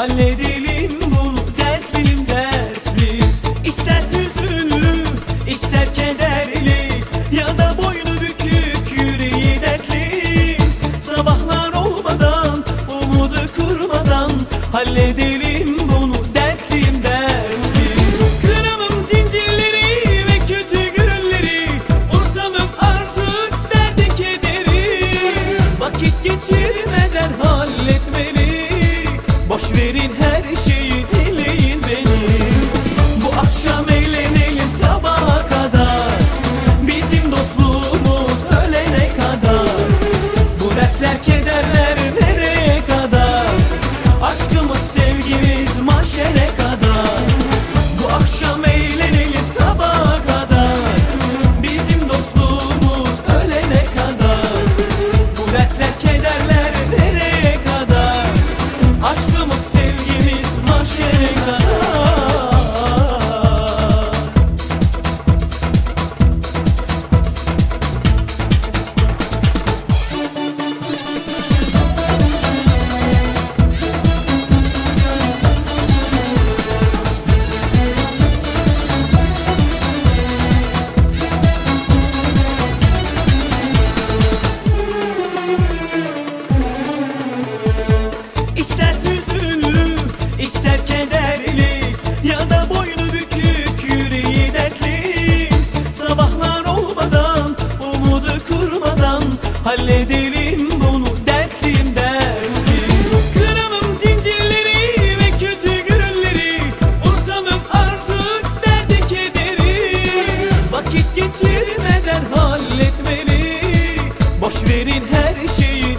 halleri Boş verin her şeyi dileyin beni. Bu akşam eğlenelim sabaha kadar. Bizim dostluğumuz ölene kadar. Bu dertler kederler nereye kadar? Aşkımız sevgimiz mahşere kadar. vakit geçirmeden halletmeli. Boş verin her şeyi